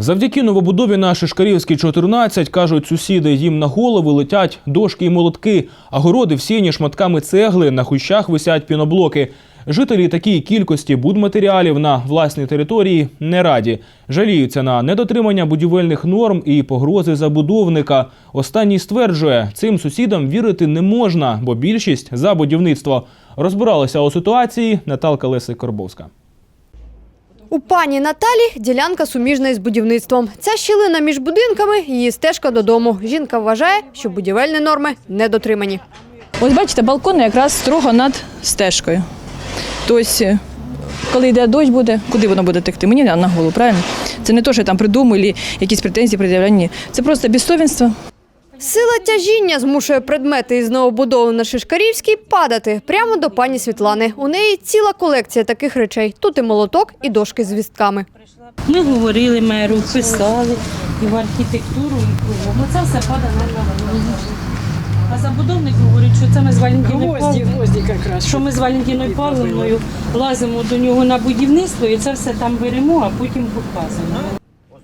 Завдяки новобудові на Шишкарівській 14, кажуть сусіди, їм на голови летять дошки і молотки, а городи всіяні шматками цегли, на хущах висять піноблоки. Жителі такій кількості будматеріалів на власній території не раді. Жаліються на недотримання будівельних норм і погрози забудовника. Останній стверджує, цим сусідам вірити не можна, бо більшість за будівництво. Розбиралася у ситуації Наталка Лесик Корбовська. У пані Наталі ділянка суміжна із будівництвом. Ця щілина між будинками – її стежка додому. Жінка вважає, що будівельні норми не дотримані. Ось бачите, балкон якраз строго над стежкою. Тобто, коли йде дощ буде, куди воно буде текти? Мені на голову, правильно? Це не те, що я там придумаю, або якісь претензії пред'являю. Ні. Це просто безсовінство. Сила тяжіння змушує предмети із новобудови на Шишкарівській падати прямо до пані Світлани. У неї ціла колекція таких речей. Тут і молоток, і дошки з вістками. Ми говорили меру, писали і в архітектуру, і кругом. Оце все падає на голову. А забудовник говорить, що це ми з Валентиною Гвозді, Павловною, гвозді якраз. що ми з Валентиною Павловною лазимо до нього на будівництво і це все там беремо, а потім показуємо.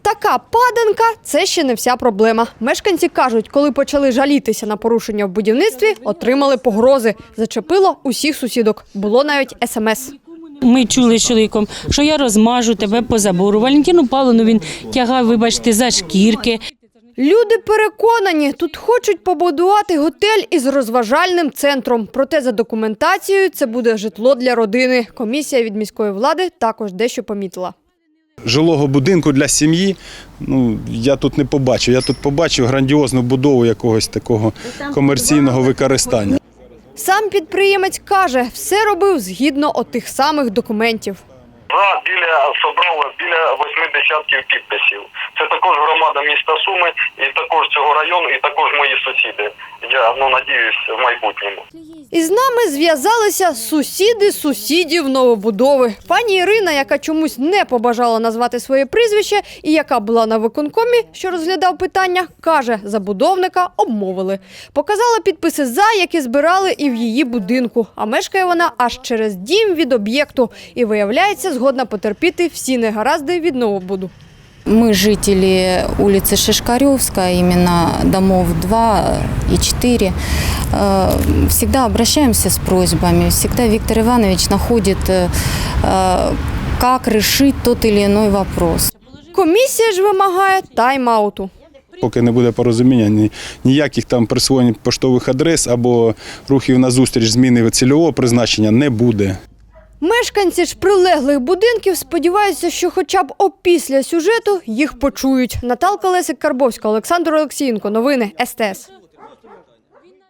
Така паданка – це ще не вся проблема. Мешканці кажуть, коли почали жалітися на порушення в будівництві, отримали погрози. Зачепило усіх сусідок. Було навіть смс. Ми чули з чоловіком, що я розмажу тебе по забору. Валентину Павловну він тягав, вибачте, за шкірки. Люди переконані, тут хочуть побудувати готель із розважальним центром. Проте за документацією це буде житло для родини. Комісія від міської влади також дещо помітила. Жилого будинку для сім'ї. Ну я тут не побачив. Я тут побачив грандіозну будову якогось такого комерційного використання. Сам підприємець каже, все робив згідно отих самих документів. За біля собрали біля восьми десятків підписів. Це також громада міста Суми, і також цього району, і також мої сусіди. Я ну надіюсь в майбутньому. Із нами зв'язалися сусіди сусідів новобудови. Пані Ірина, яка чомусь не побажала назвати своє прізвище і яка була на виконкомі, що розглядав питання, каже, забудовника обмовили. Показала підписи за, які збирали і в її будинку. А мешкає вона аж через дім від об'єкту і виявляється, згодна потерпіти всі негаразди від новобуду. Мы жители улицы Шишкаревская, именно домов 2 и 4, э, всегда обращаемся с просьбами. Всегда Виктор Иванович находит, э, э, как решить тот или иной вопрос. Комісія ж вимагає тайм-ауту. Поки не буде порозуміння, ні, ніяких там присвоєнь поштових адрес або рухів на зустріч зміни цільового призначення не буде. Мешканці ж прилеглих будинків сподіваються, що хоча б опісля сюжету їх почують. Наталка Лесик Карбовська, Олександр Олексієнко. Новини СТС.